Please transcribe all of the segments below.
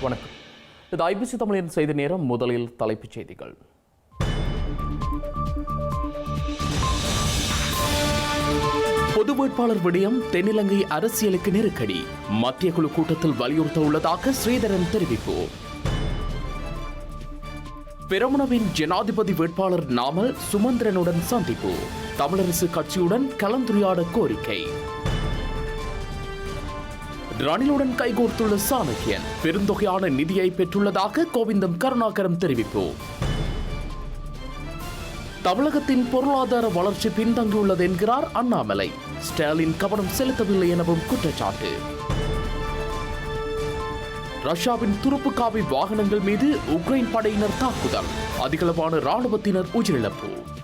வணக்கம். இது ஐபிசி தமிழின் செய்தி நேரம். முதலில் தலைப்புச் செய்திகள். பொது வேட்பாளர் விடயம் தென்னிலங்கை அரசியலுக்கு நெருக்கடி. மத்திய குழு கூட்டத்தில் வலியுறுத்த உள்ளதாக ஸ்ரீதரன் தெரிவிப்பு. பெரமுனவின் ஜனாதிபதி வேட்பாளர் நாமல் சுமந்திரனுடன் சந்திப்பு. தமிழரசு கட்சியுடன் கலந்துரையாட கோரிக்கை. ரணிலுடன் கைகோர்த்துள்ள சாணக்கியன். பெருந்தொகையான நிதியை பெற்றுள்ளதாக கோவிந்தம் கருணாகரம் தெரிவிப்பு. தமிழகத்தின் பொருளாதார வளர்ச்சி பின்தங்கியுள்ளது என்கிறார் அண்ணாமலை. ஸ்டாலின் கவனம் செலுத்தவில்லை எனவும் குற்றச்சாட்டு. ரஷ்யாவின் துருப்புக்காவி வாகனங்கள் மீது உக்ரைன் படையினர் தாக்குதல். அதிகளவான ராணுவத்தினர் உயிரிழப்பு.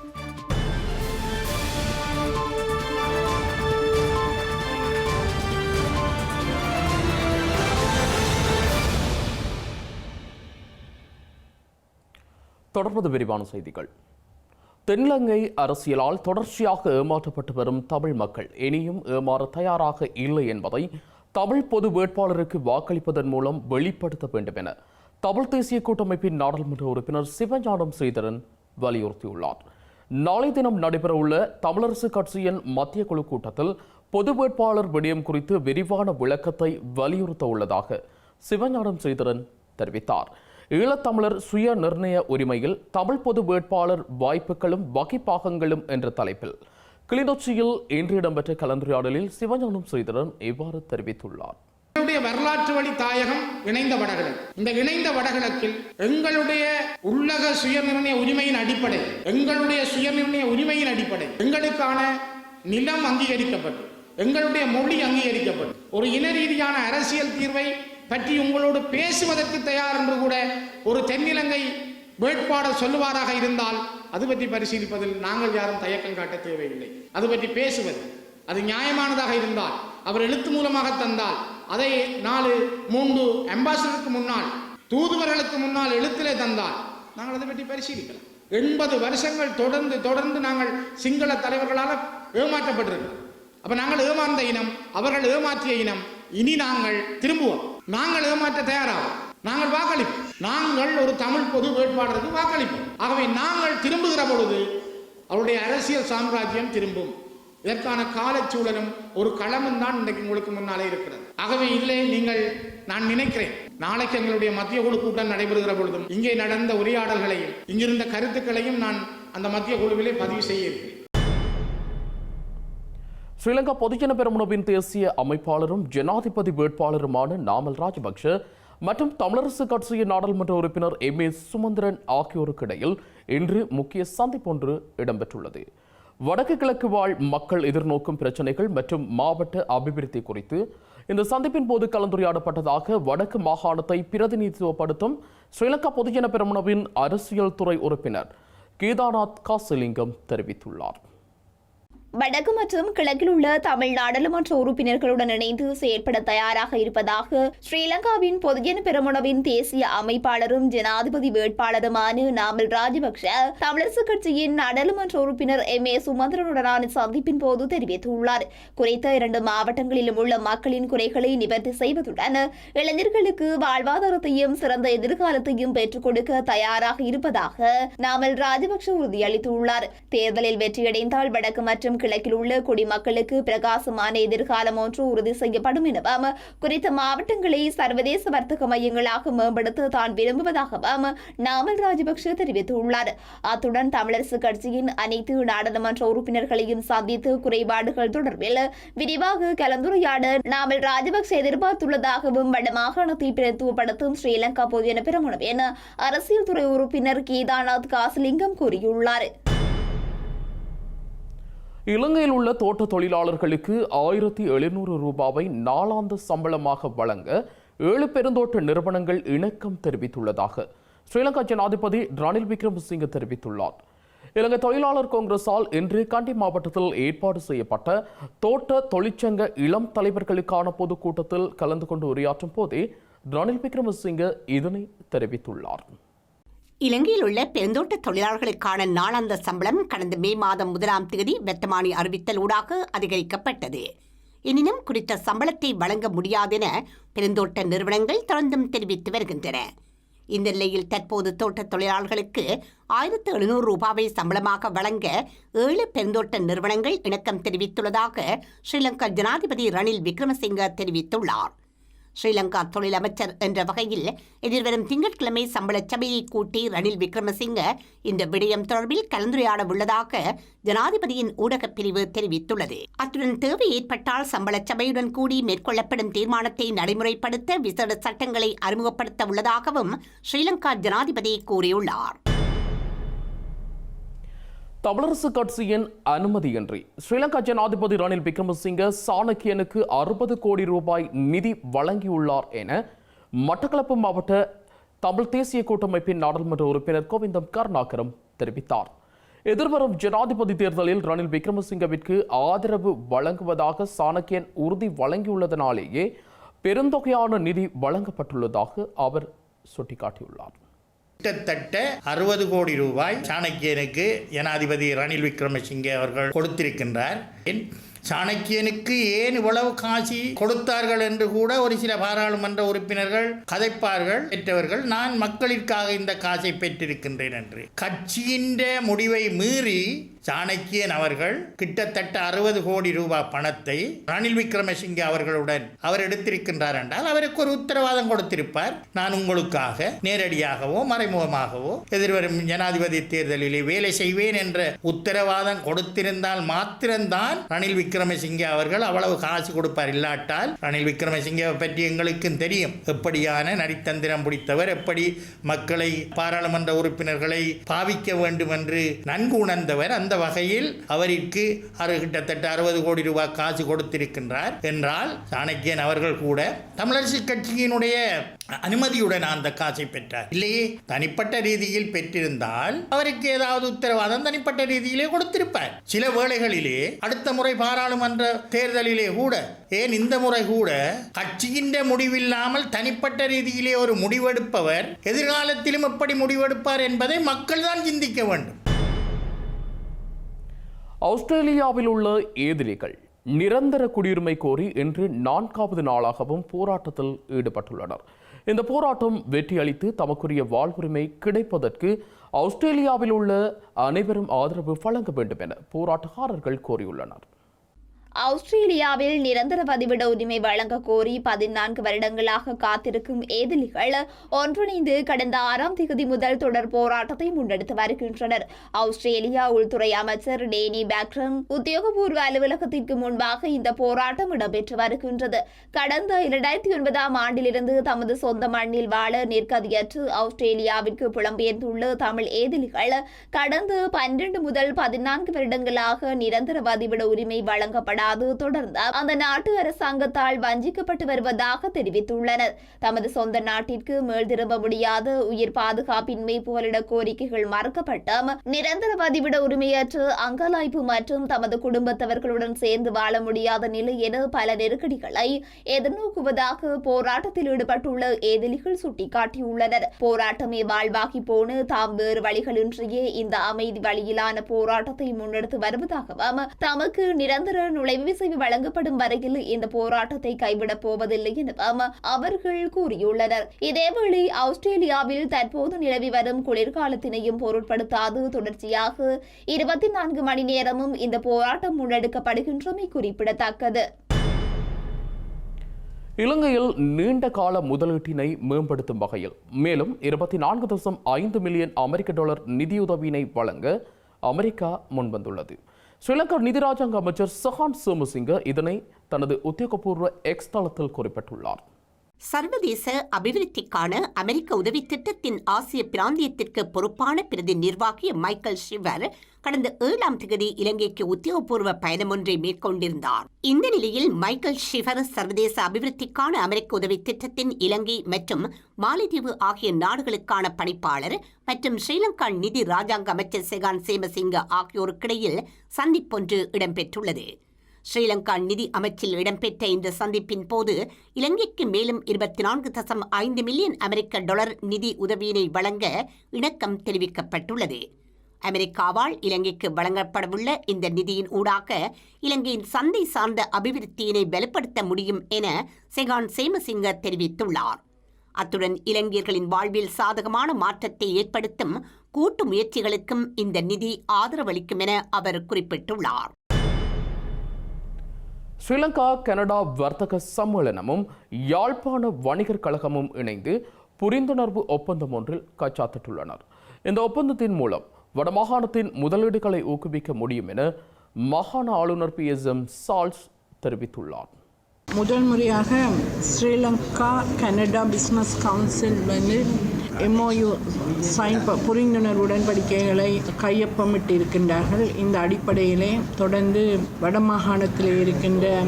தொடர்வது விரிவான செய்திகள். தென்னிலங்கை அரசியலால் தொடர்ச்சியாக ஏமாற்றப்பட்டு வரும் தமிழ் மக்கள் இனியும் ஏமாற தயாராக இல்லை என்பதை தமிழ் பொது வேட்பாளருக்கு வாக்களிப்பதன் மூலம் வெளிப்படுத்த வேண்டும் என தமிழ் தேசிய கூட்டமைப்பின் நாடாளுமன்ற உறுப்பினர் சிவஞானம் ஸ்ரீதரன் வலியுறுத்தியுள்ளார். நாளை தினம் நடைபெறவுள்ள தமிழரசு கட்சியின் மத்திய குழு கூட்டத்தில் பொது வேட்பாளர் விடயம் குறித்து விரிவான விளக்கத்தை வலியுறுத்த உள்ளதாக சிவஞானம் ஸ்ரீதரன் தெரிவித்தார். ஈழத்தமிழர் சுய நிர்ணய உரிமையில் தமிழ் பொது வேட்பாளர் வாய்ப்புகளும் வகைப்பாகங்களும் என்ற தலைப்பில் கிளிநொச்சியில் இன்று இடம்பெற்ற கலந்துரையாடலில் சிவஞானம் ஸ்ரீதரன் இவ்வாறு தெரிவித்துள்ளார். எங்களுடைய வரலாற்று வழி தாயகம் இணைந்த வடகிழக்கு. இந்த இணைந்த வடகிழக்கில் எங்களுடைய உள்ளக சுயநிர்ணய உரிமையின் அடிப்படை எங்களுடைய சுயநிர்ணய உரிமையின் அடிப்படை எங்களுக்கான நிலம் அங்கீகரிக்கப்பட்டு எங்களுடைய மொழி அங்கீகரிக்கப்பட்டு ஒரு இன ரீதியான அரசியல் தீர்வை பற்றி உங்களோடு பேசுவதற்கு தயார் என்று கூட ஒரு தென்னிலங்கை வேட்பாளர் சொல்லுவாராக இருந்தால் அது பற்றி பரிசீலிப்பதில் நாங்கள் யாரும் தயக்கம் காட்ட தேவையில்லை. அது பற்றி பேசுவது அது நியாயமானதாக இருந்தால் அவர் எழுத்து மூலமாக தந்தால் அதை நாலு மூன்று அம்பாசிடருக்கு முன்னால் தூதுவர்களுக்கு முன்னால் எழுத்திலே தந்தால் நாங்கள் அதை பற்றி பரிசீலிக்கலாம். எண்பது வருஷங்கள் தொடர்ந்து தொடர்ந்து நாங்கள் சிங்கள தலைவர்களால் ஏமாற்றப்பட்டிருக்கிறோம். அப்போ நாங்கள் ஏமாந்த இனம் அவர்கள் ஏமாற்றிய இனம் இனி நாங்கள் திரும்புவோம். நாங்கள் ஏமாற்ற தயாராகும் நாங்கள் வாக்களிப்போம். நாங்கள் ஒரு தமிழ் பொது வேட்பாளருக்கு வாக்களிப்போம். ஆகவே நாங்கள் திரும்புகிற பொழுது அவருடைய அரசியல் சாம்ராஜ்யம் திரும்பும். இதற்கான காலச்சூழலும் ஒரு களமும் தான் இன்றைக்கு உங்களுக்கு முன்னாலே இருக்கிறது. ஆகவே இதிலே நீங்கள் நான் நினைக்கிறேன் நாளைக்கு எங்களுடைய மத்திய குழு கூட்டம் நடைபெறுகிற பொழுதும் இங்கே நடந்த உரையாடல்களையும் இங்கிருந்த கருத்துக்களையும் நான் அந்த மத்திய குழுவிலே பதிவு செய்ய இருக்கிறேன். ஸ்ரீலங்கா பொதுஜன பெரமுனவின் தேசிய அமைப்பாளரும் ஜனாதிபதி வேட்பாளருமான நாமல் ராஜபக்ஷ மற்றும் தமிழரசு கட்சியின் நாடாளுமன்ற உறுப்பினர் எம். ஏ. சுமந்திரன் ஆகியோருக்கு இடையில் இன்று முக்கிய சந்திப்பொன்று இடம்பெற்றுள்ளது. வடக்கு கிழக்கு வாழ் மக்கள் எதிர்நோக்கும் பிரச்சனைகள் மற்றும் மாவட்ட அபிவிருத்தி குறித்து இந்த சந்திப்பின் போது கலந்துரையாடப்பட்டதாக வடக்கு மாகாணத்தை பிரதிநிதித்துவப்படுத்தும் ஸ்ரீலங்கா பொதுஜன பெரமுனவின் அரசியல் துறை உறுப்பினர் கேதார்நாத் காசிலிங்கம் தெரிவித்துள்ளார். வடக்கு மற்றும் கிழக்கில் உள்ள தமிழ் நாடாளுமன்ற உறுப்பினர்களுடன் இணைந்து செயற்பட தயாராக இருப்பதாக ஸ்ரீலங்காவின் பொதுஜன பெரமுனவின் தேசிய அமைப்பாளரும் ஜனாதிபதி வேட்பாளருமான நாமல் ராஜபக்ஷ தமிழரசு கட்சியின் நாடாளுமன்ற உறுப்பினர் எம் ஏ சுமந்திரனுடனான சந்திப்பின் போது தெரிவித்துள்ளார். குறித்த இரண்டு மாவட்டங்களிலும் உள்ள மக்களின் குறைகளை நிவர்த்தி செய்வதுடன் இளைஞர்களுக்கு வாழ்வாதாரத்தையும் சிறந்த எதிர்காலத்தையும் பெற்றுக் கொடுக்க தயாராக இருப்பதாக நாமல் ராஜபக்ஷ உறுதியளித்துள்ளார். தேர்தலில் வெற்றியடைந்தால் வடக்கு மற்றும் கிழக்கில் உள்ள குடிமக்களுக்கு பிரகாசமான எதிர்காலம் ஒன்று உறுதி செய்யப்படும் எனவும் குறித்த மாவட்டங்களை சர்வதேச வர்த்தக மையங்களாக மேம்படுத்த தான் விரும்புவதாகவும் நாமல் ராஜபக்ஷ தெரிவித்துள்ளார். அத்துடன் தமிழரசு கட்சியின் அனைத்து நாடாளுமன்ற உறுப்பினர்களையும் சந்தித்து குறைபாடுகள் தொடர்பில் விரிவாக கலந்துரையாட நாமல் ராஜபக்ஷ எதிர்பார்த்துள்ளதாகவும் வடமாகாணத்தை பிரதித்துவப்படுத்தும் ஸ்ரீலங்கா பொதுஜன என அரசியல் துறை உறுப்பினர் கீதாநாத் காசலிங்கம் கூறியுள்ளார். இலங்கையில் உள்ள தோட்ட தொழிலாளர்களுக்கு ஆயிரத்தி எழுநூறு ரூபாவை நாளாந்த சம்பளமாக வழங்க ஏழு பெருந்தோட்ட நிறுவனங்கள் இணக்கம் தெரிவித்துள்ளதாக. ஸ்ரீலங்கா ஜனாதிபதி ரணில் விக்ரமசிங்க தெரிவித்துள்ளார். இலங்கை தொழிலாளர் காங்கிரஸால் இன்று கண்டி மாவட்டத்தில் ஏற்பாடு செய்யப்பட்ட தோட்ட தொழிற்சங்க இளம் தலைவர்களுக்கான பொதுக்கூட்டத்தில் கலந்து கொண்டு உரையாற்றும் போதே ரணில் விக்ரமசிங்க இதனை தெரிவித்துள்ளார். இலங்கையில் உள்ள பெருந்தோட்ட தொழிலாளர்களுக்கான நாளாந்த சம்பளம் கடந்த மே மாதம் முதலாம் தேதி வெத்தமானி அறிவித்தல் ஊடாக அதிகரிக்கப்பட்டது. எனினும் குறித்த சம்பளத்தை வழங்க முடியாதென பெருந்தோட்ட நிறுவனங்கள் தொடர்ந்தும் தெரிவித்து வருகின்றன. இந்த நிலையில் தற்போது தோட்டத் தொழிலாளர்களுக்கு ஆயிரத்து எழுநூறு ரூபாவை சம்பளமாக வழங்க ஏழு பெருந்தோட்ட நிறுவனங்கள் இணக்கம் தெரிவித்துள்ளதாக ஸ்ரீலங்கா ஜனாதிபதி ரணில் விக்ரமசிங்க தெரிவித்துள்ளார். ஸ்ரீலங்கா தொழிலமைச்சர் என்ற வகையில் எதிர்வரும் திங்கட்கிழமை சம்பள சபையை கூட்டி ரணில் விக்ரமசிங்க இந்த விடயம் தொடர்பில் கலந்துரையாட உள்ளதாக ஜனாதிபதியின் ஊடகப் பிரிவு தெரிவித்துள்ளது. அத்துடன் தேவை ஏற்பட்டால் சம்பள சபையுடன் கூடி மேற்கொள்ளப்படும் தீர்மானத்தை நடைமுறைப்படுத்த விசேட சட்டங்களை அறிமுகப்படுத்த உள்ளதாகவும் ஸ்ரீலங்கா ஜனாதிபதி கூறியுள்ளார். தமிழரசு கட்சியின் அனுமதியின்றி ஸ்ரீலங்கா ஜனாதிபதி ரணில் விக்ரமசிங்க சாணக்கியனுக்கு அறுபது கோடி ரூபாய் நிதி வழங்கியுள்ளார் என மட்டக்களப்பு மாவட்ட தமிழ் தேசிய கூட்டமைப்பின் நாடாளுமன்ற உறுப்பினர் கோவிந்தம் கருணாகரம் தெரிவித்தார். எதிர்வரும் ஜனாதிபதி தேர்தலில் ரணில் விக்ரமசிங்கவிற்கு ஆதரவு வழங்குவதாக சாணக்கியன் உறுதி வழங்கியுள்ளதனாலேயே பெருந்தொகையான நிதி வழங்கப்பட்டுள்ளதாக அவர் சுட்டிக்காட்டியுள்ளார். கிட்டத்தட்ட அறுபது கோடி ரூபாய் சாணக்கியனுக்கு ஜனாதிபதி ரணில் விக்ரமசிங்கே அவர்கள் கொடுத்திருக்கின்றார். சாணக்கியனுக்கு ஏன் இவ்வளவு காசி கொடுத்தார்கள் என்று கூட ஒரு சில பாராளுமன்ற உறுப்பினர்கள் கதைப்பார்கள். பெற்றவர்கள் நான் மக்களிற்காக இந்த காசை பெற்றிருக்கின்றேன் என்று. கட்சியின் முடிவை மீறி சாணக்கியன் அவர்கள் கிட்டத்தட்ட அறுபது கோடி ரூபாய் பணத்தை ரணில் விக்ரமசிங்கே அவர்களுடன் அவர் எடுத்திருக்கின்றார் என்றால் அவருக்கு ஒரு உத்தரவாதம் கொடுத்திருப்பார். நான் உங்களுக்காக நேரடியாகவோ மறைமுகமாகவோ எதிர்வரும் ஜனாதிபதி தேர்தலிலே வேலை செய்வேன் என்ற உத்தரவாதம் கொடுத்திருந்தால் மாத்திரம்தான் ரணில் விக்ரமசிங்கே அவர்கள் அவ்வளவு காசு கொடுப்பார். இல்லாட்டால் ரணில் விக்ரமசிங்கே பற்றி எங்களுக்கும் தெரியும். எப்படியான நரித்தந்திரம் பிடித்தவர் எப்படி மக்களை பாராளுமன்ற உறுப்பினர்களை பாவிக்க வேண்டும் என்று நன்கு உணர்ந்தவர் அந்த வகையில் அவருக்கு அறு கிட்டத்தட்ட அறுபது கோடி ரூபாய் காசு கொடுத்திருக்கின்றார். என்றால் சாணக்கியன் அவர்கள் கூட தமிழரசு கட்சியினுடைய அனுமதியுடன் அந்த காசை பெற்றார். இல்லையே? தனிப்பட்ட ரீதியில் பெற்றிருந்தால் அவருக்கு ஏதாவது உத்தரவாதம் தனிப்பட்ட ரீதியிலே கொடுத்திருப்பார். சில வேளைகளிலே அடுத்த முறை பாராளுமன்ற தேர்தலிலே கூட ஏன் இந்த முறை கூட கட்சியின் முடிவில்லாமல் தனிப்பட்ட ரீதியிலே ஒரு முடிவெடுப்பவர் எதிர்காலத்திலும் எப்படி முடிவெடுப்பார் என்பதை மக்கள் தான் சிந்திக்க வேண்டும். ஆஸ்திரேலியாவில் உள்ள எதிரிகள் நிரந்தர குடியுரிமை கோரி இன்று நான்காவது நாளாகவும் போராட்டத்தில் ஈடுபட்டுள்ளனர். இந்த போராட்டம் வெற்றியளித்து தமக்குரிய வாழ்வுரிமை கிடைப்பதற்கு ஆஸ்திரேலியாவில் உள்ள அனைவரும் ஆதரவு வழங்க வேண்டும் என போராட்டக்காரர்கள் கோரியுள்ளனர். ஆஸ்திரேலியாவில் நிரந்தர பதிவிட உரிமை வழங்க கோரி பதினான்கு வருடங்களாக காத்திருக்கும் ஏதிலிகள் ஒன்றிணைந்து கடந்த ஆறாம் தேதி முதல் தொடர் போராட்டத்தை முன்னெடுத்து வருகின்றனர். ஆஸ்திரேலியா உள்துறை அமைச்சர் டேனி பேக்ரம் உத்தியோகபூர்வ அலுவலகத்திற்கு முன்பாக இந்த போராட்டம் இடம்பெற்று வருகின்றது. கடந்த இரண்டாயிரத்தி ஒன்பதாம் ஆண்டிலிருந்து தமது சொந்த மண்ணில் வாழ நிற்கதியற்று ஆஸ்திரேலியாவிற்கு புலம்பெயர்ந்துள்ள தமிழ் ஏதிலிகள் கடந்த பன்னிரண்டு முதல் பதினான்கு வருடங்களாக நிரந்தர பதிவிட உரிமை வழங்கப்படாது தொடர்ந்து அந்த நாட்டு அரசாங்கத்தால் வஞ்சிக்கப்பட்டு வருவதாக தெரிவித்துள்ளனர். தமது சொந்த நாட்டிற்கு மேல் திரும்ப முடியாத உயிர் பாதுகாப்பின்மை போலிட கோரிக்கைகள் மறுக்கப்பட்டும் நிரந்தர பதிவிட உரிமையற்று அங்கலாய்ப்பு மற்றும் தமது குடும்பத்தவர்களுடன் சேர்ந்து வாழ முடியாத நிலை என பல நெருக்கடிகளை எதிர்நோக்குவதாக போராட்டத்தில் ஈடுபட்டுள்ள ஏதிலிகள் சுட்டிக்காட்டியுள்ளனர். போராட்டமே வாழ்வாகி போன தாம் வேறு வழிகளின்றியே இந்த அமைதி வழியிலான போராட்டத்தை முன்னெடுத்து வருவதாகவும் தமக்கு நிரந்தர நுழை விசைவு வழங்கப்படும் வரையில் இந்த போராட்டத்தை கைவிடப் போவதில்லை எனவும் அவர்கள் கூறியுள்ளனர். இதேவேளை ஆஸ்திரேலியாவில் தற்போது நிலவி வரும் குளிர்காலத்தினையும் பொருட்படுத்தாது. தொடர்ச்சியாக இருபத்தி நான்கு மணி நேரமும் இந்த போராட்டம் முன்னெடுக்கப்படுகின்றமை குறிப்பிடத்தக்கது. இலங்கையில் நீண்ட கால முதலீட்டினை மேம்படுத்தும் வகையில் மேலும் இருபத்தி நான்கு தசம் ஐந்து மில்லியன் அமெரிக்க டாலர் நிதியுதவியினை வழங்க அமெரிக்கா முன்வந்துள்ளது. ஸ்ரீலங்கா நிதி ராஜாங்க அமைச்சர் சஹான் சோமசிங்க இதனை தனது உத்தியோகபூர்வ எக்ஸ் தளத்தில் குறிப்பிட்டுள்ளார். சர்வதேச அபிவிருத்திக்கான அமெரிக்க உதவி திட்டத்தின் ஆசிய பிராந்தியத்திற்கு பொறுப்பான பிரதி நிர்வாகி மைக்கேல் ஷிவர் கடந்த ஏழாம் தேதி இலங்கைக்கு உத்தியோகபூர்வ பயணம் ஒன்றை மேற்கொண்டிருந்தார். இந்த நிலையில் மைக்கேல் ஷிவர் சர்வதேச அபிவிருத்திக்கான அமெரிக்க உதவி திட்டத்தின் இலங்கை மற்றும் மாலைதீவு ஆகிய நாடுகளுக்கான பணிப்பாளர் மற்றும் ஸ்ரீலங்கா நிதி ராஜாங்க அமைச்சர் செகான் சேமசிங்க ஆகியோருக்கிடையில் சந்திப்பொன்று இடம்பெற்றுள்ளது. ஸ்ரீலங்கா நிதி அமைச்சில் இடம்பெற்ற இந்த சந்திப்பின் போது இலங்கைக்கு மேலும் இருபத்தி நான்கு தசம் ஐந்து மில்லியன் அமெரிக்க டாலர் நிதி உதவியினை வழங்க இணக்கம் தெரிவிக்கப்பட்டுள்ளது. அமெரிக்காவால் இலங்கைக்கு வழங்கப்படவுள்ள இந்த நிதியின் ஊடாக இலங்கையின் சந்தை சார்ந்த அபிவிருத்தியினை வலுப்படுத்த முடியும் என செகான் சேமசிங்க தெரிவித்துள்ளார். அத்துடன் இளைஞர்களின் வாழ்வில் சாதகமான மாற்றத்தை ஏற்படுத்தும் கூட்டு முயற்சிகளுக்கும் இந்த நிதி ஆதரவளிக்கும் என அவர் குறிப்பிட்டுள்ளார். ஸ்ரீலங்கா கனடா வர்த்தக சம்மேளனமும் யாழ்ப்பாண வணிகர் கழகமும் இணைந்து புரிந்துணர்வு ஒப்பந்தம் ஒன்றில் கைச்சாத்திட்டுள்ளனர். இந்த ஒப்பந்தத்தின் மூலம் வடமாகாணத்தின் முதலீடுகளை ஊக்குவிக்க முடியும் என மாகாண ஆளுநர் பி. எஸ். எம். சால்ஸ் தெரிவித்துள்ளார். முதல் முறையாக ஸ்ரீலங்கா கனடா பிஸ்னஸ் கவுன்சில் வந்து எம்ஓயு சைன் ப- புரிந்துணர்வு உடன்படிக்கைகளை கையொப்பமிட்டு இருக்கின்றார்கள் இந்த அடிப்படையிலே தொடர்ந்து வடமாகாணத்தில் இருக்கின்ற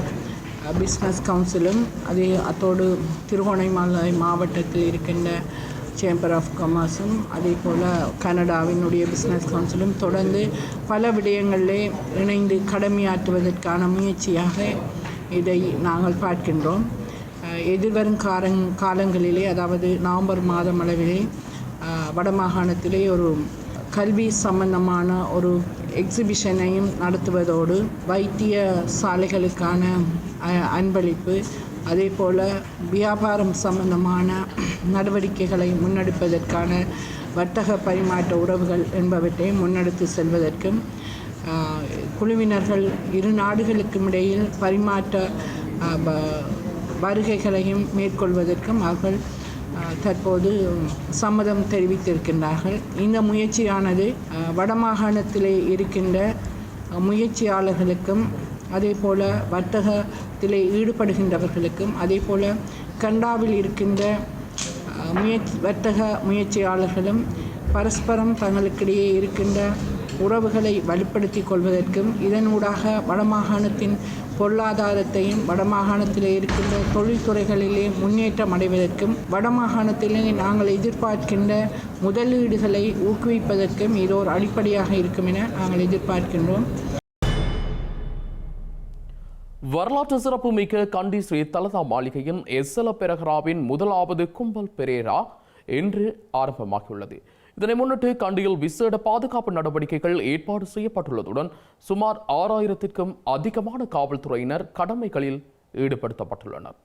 பிஸ்னஸ் கவுன்சிலும் அது அத்தோடு திருகோணமலை மாவட்டத்தில் இருக்கின்ற சேம்பர் ஆஃப் கமர்ஸும் அதே போல் கனடாவினுடைய பிஸ்னஸ் கவுன்சிலும் தொடர்ந்து பல விடயங்களிலே இணைந்து கடமையாற்றுவதற்கான முயற்சியாக இதை நாங்கள் பார்க்கின்றோம். எதிர்வரும் காரங் காலங்களிலே அதாவது நவம்பர் மாதம் அளவிலே வடமாகாணத்திலே ஒரு கல்வி சம்பந்தமான ஒரு எக்ஸிபிஷனையும் நடத்துவதோடு வைத்திய சாலைகளுக்கான அன்பளிப்பு அதே போல் வியாபாரம் சம்பந்தமான நடவடிக்கைகளை முன்னெடுப்பதற்கான வர்த்தக பரிமாற்ற உறவுகள் என்பவற்றை முன்னெடுத்து செல்வதற்கும் குழுவினர்கள் இரு நாடுகளுக்கும் இடையில் பரிமாற்ற வருகைகளையும் மேற்கொள்வதற்கும் அவர்கள் தற்போது சம்மதம் தெரிவித்திருக்கின்றார்கள். இந்த முயற்சியானது வடமாகாணத்திலே இருக்கின்ற முயற்சியாளர்களுக்கும் அதே போல் வர்த்தகத்திலே ஈடுபடுகின்றவர்களுக்கும் அதே போல் கண்டாவில் இருக்கின்ற முயற்சி வர்த்தக முயற்சியாளர்களும் பரஸ்பரம் தங்களுக்கிடையே இருக்கின்ற உறவுகளை வலுப்படுத்திக் கொள்வதற்கும் இதனூடாக வடமாகாணத்தின் பொருளாதாரத்தையும் வடமாகாணத்திலே இருக்கின்ற தொழில்துறைகளிலே முன்னேற்றம் அடைவதற்கும் வடமாகாணத்திலே நாங்கள் எதிர்பார்க்கின்ற முதலீடுகளை ஊக்குவிப்பதற்கும் இது ஒரு அடிப்படையாக இருக்கும் என நாங்கள் எதிர்பார்க்கின்றோம். வரலாற்று சிறப்புமிக்க கண்டி ஸ்ரீ தலதா மாளிகையின் எஸ்எல பெரகராவின் முதலாவது கும்பல் பெரேரா இன்று ஆரம்பமாகியுள்ளது. இதனை முன்னிட்டு கண்டியில் விசேட பாதுகாப்பு நடவடிக்கைகள் ஏற்பாடு செய்யப்பட்டுள்ளதுடன் சுமார் ஆறாயிரத்திற்கும் அதிகமான காவல்துறையினர் கடமைகளில் ஈடுபடுத்தப்பட்டுள்ளனர்.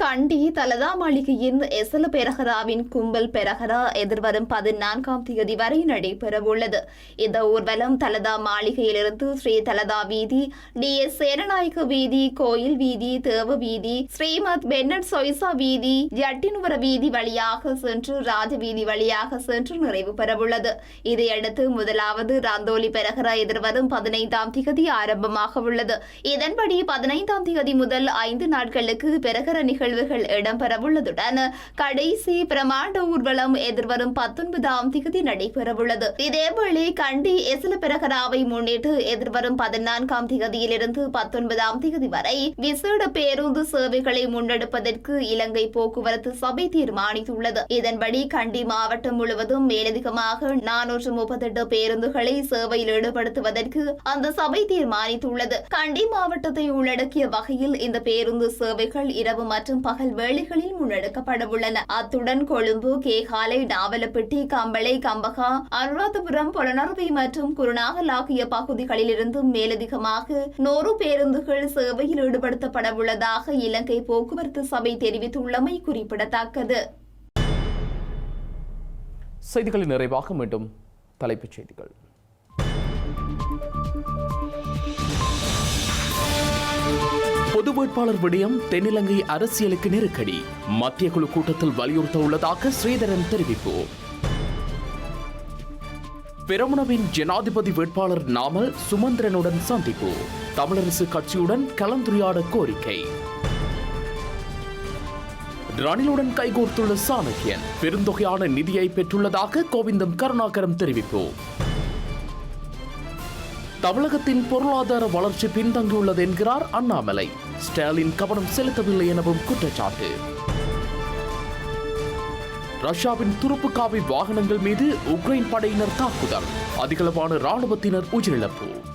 கண்டி தலதா மாளிகையின் எசல பெரகராவின் கும்பல் பெரகரா எதிர்வரும் பதினான்காம் தேதி வரை நடைபெறவுள்ளது. இந்த ஊர்வலம் தலதா மாளிகையிலிருந்து ஸ்ரீ தலதா வீதி டி எஸ் சேனநாயக்க வீதி கோயில் வீதி தேவ வீதி ஸ்ரீமத் பென்னட் சொய்சா வீதி ஜட்டினுவர வீதி வழியாக சென்று ராஜவீதி வழியாக சென்று நிறைவு பெறவுள்ளது. இதையடுத்து முதலாவது ராந்தோலி பெரகரா எதிர்வரும் பதினைந்தாம் திகதி ஆரம்பமாக உள்ளது இதன்படி பதினைந்தாம் திகதி முதல் ஐந்து நாட்களுக்கு பெரகர நிகழ்வுகள் இடம்பெறவுள்ளதுடன் கடைசி பிரமாண்ட ஊர்வலம் எதிர்வரும் பத்தொன்பதாம் திகதி நடைபெறவுள்ளது. இதேவேளை கண்டி எசல முன்னிட்டு எதிர்வரும் பதினான்காம் திகதியிலிருந்து பத்தொன்பதாம் திகதி வரை விசேட பேருந்து சேவைகளை முன்னெடுப்பதற்கு இலங்கை போக்குவரத்து சபை தீர்மானித்துள்ளது. இதன்படி கண்டி மாவட்டம் முழுவதும் மேலதிகமாக நானூற்று முப்பத்தெட்டு பேருந்துகளை சேவையில் ஈடுபடுத்துவதற்கு அந்த சபை தீர்மானித்துள்ளது. கண்டி மாவட்டத்தை உள்ளடக்கிய வகையில் இந்த பேருந்து சேவைகள் இரவு மற்றும் மற்றும் பகல் வேளைகளில் முன்னெடுக்கப்பட உள்ளன அத்துடன் கொழும்பு கேகாலை நாவலப்பட்டி கம்பளை கம்பகா அனுராதபுரம் பொலனறுவை மற்றும் குருநாகல் ஆகிய பகுதிகளில் இருந்தும் மேலதிகமாக நூறு பேருந்துகள் சேவையில் ஈடுபடுத்தப்பட உள்ளதாக இலங்கை போக்குவரத்து சபை தெரிவித்துள்ளமை குறிப்பிடத்தக்கது. செய்திகளின் நிறைவாக மீண்டும் தலைப்புச் செய்திகள். பொது வேட்பாளர் விடயம் தென்னிலங்கை அரசியலுக்கு நெருக்கடி. மத்திய குழு கூட்டத்தில் வலியுறுத்த உள்ளதாக ஸ்ரீதரன் தெரிவிப்பு. பெரமுனவின் ஜனாதிபதி வேட்பாளர் நாமல் சுமந்திரனுடன் சந்திப்பு. தமிழரசு கட்சியுடன் கலந்துரையாட கோரிக்கை. ரணிலுடன் கைகோர்த்துள்ள சாணக்கியன் பெருந்தொகையான நிதியை பெற்றுள்ளதாக கோவிந்தம் கருணாகரம் தெரிவிப்பு. தமிழகத்தின் பொருளாதார வளர்ச்சி பின்தங்கியுள்ளது என்கிறார் அண்ணாமலை. ஸ்டாலின் கவனம் செலுத்தவில்லை எனவும் குற்றச்சாட்டு. ரஷ்யாவின் துருப்புக்காவி வாகனங்கள் மீது உக்ரைன் படையினர் தாக்குதல். அதிகளவான ராணுவத்தினர் உயிரிழப்பு.